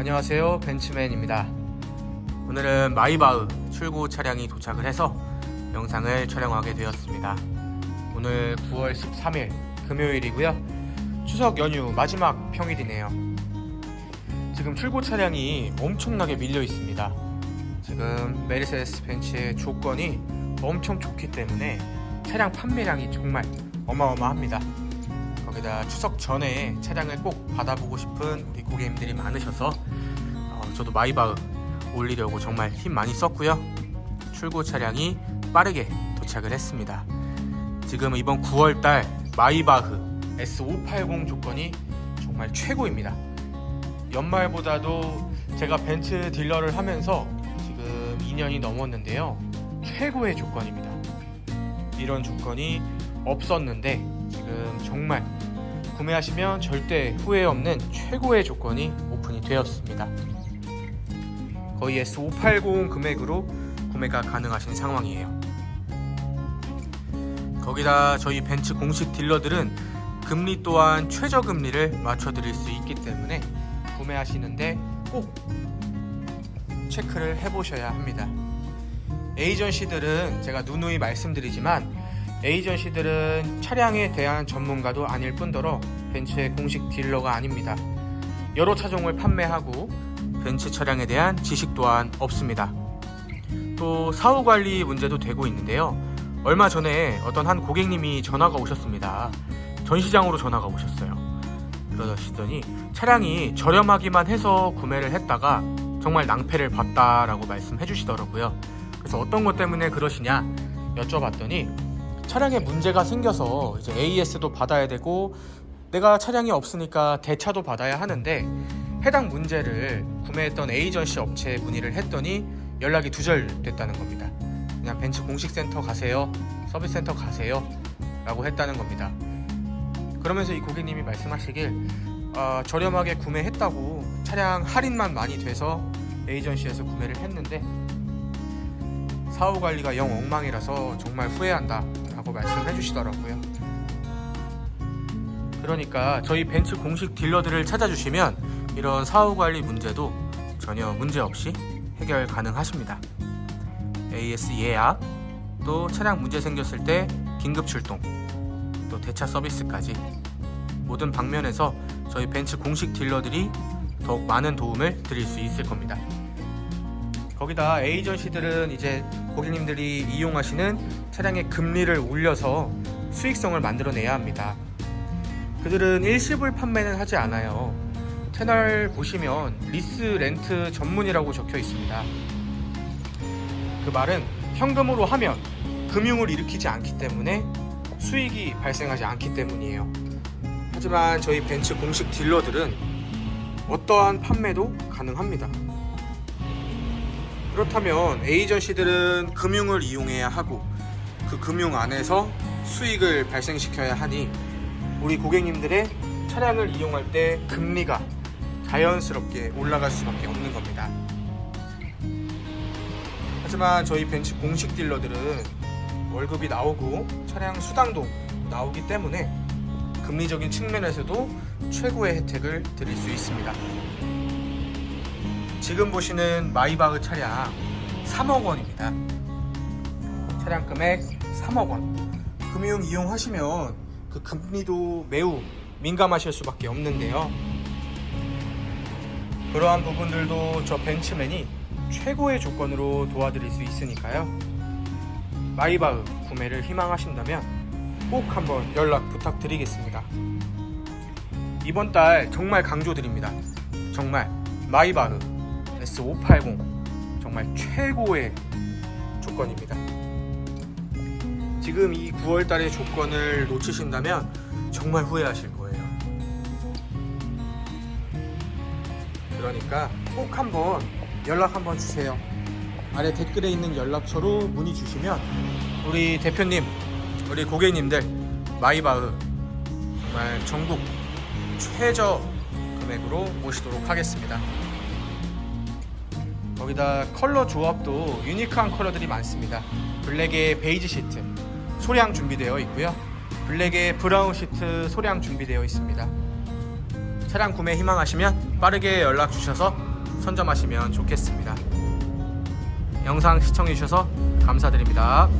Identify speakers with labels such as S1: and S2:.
S1: 안녕하세요. 벤츠맨입니다. 오늘은 마이바흐 출고 차량이 도착을 해서 영상을 촬영하게 되었습니다. 오늘 9월 13일 금요일이고요. 추석 연휴 마지막 평일이네요. 지금 출고 차량이 엄청나게 밀려 있습니다. 지금 메르세데스 벤츠의 조건이 엄청 좋기 때문에 차량 판매량이 정말 어마어마합니다 거기다 추석 전에 차량을 꼭 받아보고 싶은 우리 고객님들이 많으셔서 어, 저도 마이바흐 올리려고 정말 힘 많이 썼고요. 출고 차량이 빠르게 도착을 했습니다. 지금 이번 9월달 마이바흐 S580 조건이 정말 최고입니다. 연말보다도 제가 벤츠 딜러를 하면서 지금 2년이 넘었는데요. 최고의 조건입니다. 이런 조건이 없었는데 지금 정말 구매하시면 절대 후회 없는 최고의 조건이 오픈이 되었습니다. 거의 S580 금액으로 구매가 가능하신 상황이에요. 거기다 저희 벤츠 공식 딜러들은 금리 또한 최저 금리를 맞춰드릴 수 있기 때문에 구매하시는데 꼭 체크를 해보셔야 합니다. 에이전시들은 제가 누누이 말씀드리지만 에이전시들은 차량에 대한 전문가도 아닐 뿐더러 벤츠의 공식 딜러가 아닙니다. 여러 차종을 판매하고 벤츠 차량에 대한 지식 또한 없습니다. 또 사후 관리 문제도 되고 있는데요. 얼마 전에 어떤 한 고객님이 전화가 오셨습니다. 전시장으로 전화가 오셨어요. 그러시더니 차량이 저렴하기만 해서 구매를 했다가 정말 낭패를 봤다라고 말씀해 주시더라고요. 그래서 어떤 것 때문에 그러시냐 여쭤봤더니 차량에 문제가 생겨서 이제 AS도 받아야 되고 내가 차량이 없으니까 대차도 받아야 하는데 해당 문제를 구매했던 에이전시 업체에 문의를 했더니 연락이 두절됐다는 겁니다. 그냥 벤츠 공식 센터 가세요, 서비스 센터 가세요, 라고 했다는 겁니다. 그러면서 이 고객님이 말씀하시길 아, 저렴하게 구매했다고 차량 할인만 많이 돼서 에이전시에서 구매를 했는데 사후 관리가 영 엉망이라서 정말 후회한다 라고 말씀해 주시더라고요. 그러니까 저희 벤츠 공식 딜러들을 찾아주시면 이런 사후 관리 문제도 전혀 문제 없이 해결 가능하십니다. AS 예약, 또 차량 문제 생겼을 때 긴급 출동, 또 대차 서비스까지 모든 방면에서 저희 벤츠 공식 딜러들이 더욱 많은 도움을 드릴 수 있을 겁니다. 거기다 에이전시들은 이제 고객님들이 이용하시는 차량의 금리를 올려서 수익성을 만들어내야 합니다. 그들은 일시불 판매는 하지 않아요. 채널 보시면 리스 렌트 전문이라고 적혀 있습니다. 그 말은 현금으로 하면 금융을 일으키지 않기 때문에 수익이 발생하지 않기 때문이에요. 하지만 저희 벤츠 공식 딜러들은 어떠한 판매도 가능합니다. 그렇다면 에이전시들은 금융을 이용해야 하고 그 금융 안에서 수익을 발생시켜야 하니 우리 고객님들의 차량을 이용할 때 금리가 자연스럽게 올라갈 수밖에 없는 겁니다. 하지만 저희 벤츠 공식 딜러들은 월급이 나오고 차량 수당도 나오기 때문에 금리적인 측면에서도 최고의 혜택을 드릴 수 있습니다. 지금 보시는 마이바흐 차량 3억 원입니다. 차량 금액 3억 원. 금융 이용하시면 그 금리도 매우 민감하실 수밖에 없는데요. 그러한 부분들도 저 벤츠맨이 최고의 조건으로 도와드릴 수 있으니까요. 마이바흐 구매를 희망하신다면 꼭 한번 연락 부탁드리겠습니다. 이번 달 정말 강조드립니다. 정말 마이바흐 S580 정말 최고의 조건입니다. 지금 이 9월 달의 조건을 놓치신다면 정말 후회하실 거예요. 그러니까 꼭 한번 연락 한번 주세요. 아래 댓글에 있는 연락처로 문의 주시면 우리 대표님, 우리 고객님들 마이바흐 정말 전국 최저 금액으로 모시도록 하겠습니다. 거기다 컬러 조합도 유니크한 컬러들이 많습니다. 블랙에 베이지 시트 소량 준비되어 있고요. 블랙에 브라운 시트 소량 준비되어 있습니다. 차량 구매 희망하시면 빠르게 연락 주셔서 선점하시면 좋겠습니다. 영상 시청해주셔서 감사드립니다.